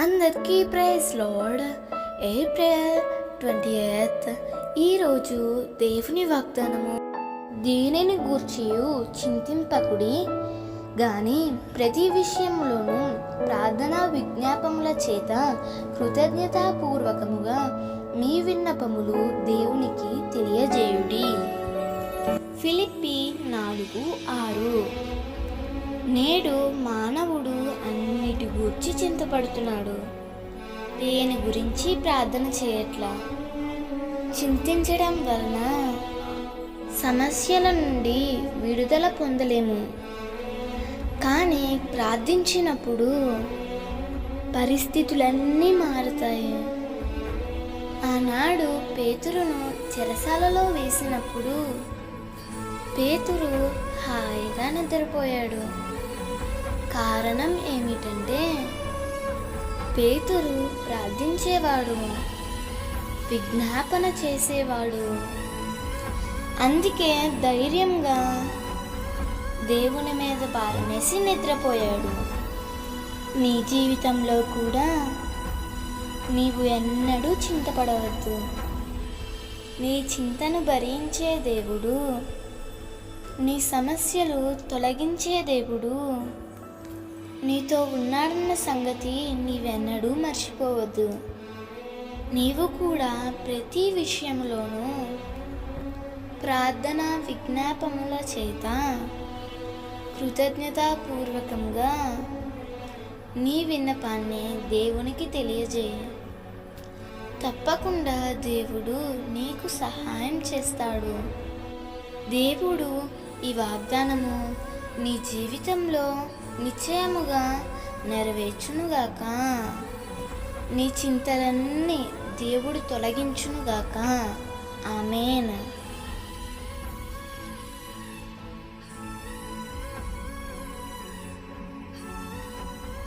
అందరికీ praise Lord April twenty eighth ఈరోజు దేవుని వాగ్దానము. దీనిని గూర్చి చింతింపకుడి. గాని ప్రతి విషయంలోనూ ప్రార్థనా విజ్ఞాపముల చేత కృతజ్ఞతాపూర్వకముగా మీ విన్నపములు దేవునికి తెలియజేయుడి. ఫిలిప్పి నాలుగు ఆరు. నేడు మానవుడు అన్ని గూర్చి చింతపడుతున్నాడు దేని గురించి ప్రార్థన చేయట్లా? చింతించడం వలన సమస్యల నుండి విడుదల పొందలేము. కానీ ప్రార్థించినప్పుడు పరిస్థితులన్నీ మారుతాయి. ఆనాడు పేతురును చెరసాలలో వేసినప్పుడు పేతురు హాయిగా నిద్రపోయాడు. కారణం ఏమిటంటే పేతురు ప్రార్థించేవాడు విజ్ఞాపన చేసేవాడు. అందుకే ధైర్యంగా దేవుని మీద పారనేసి నిద్రపోయాడు. నీ జీవితంలో కూడా నీవు ఎన్నడూ చింతపడవద్దు. నీ చింతను భరించే దేవుడు నీ సమస్యలు తొలగించే దేవుడు. నీతో ఉన్నాడన్న సంగతి నీవెన్నడూ మర్చిపోవద్దు. నీవు కూడా ప్రతి విషయంలోనూ ప్రార్థన విజ్ఞాపముల చేత కృతజ్ఞతాపూర్వకంగా నీ విన్నపాన్ని దేవునికి తెలియజేయ. తప్పకుండా దేవుడు నీకు సహాయం చేస్తాడు. దేవుడు ఈ వాగ్దానము నీ జీవితంలో నిశ్చయముగా నెరవేర్చునుగాక. నీ చింతలన్నీ దేవుడు తొలగించునుగాక. ఆమెన్.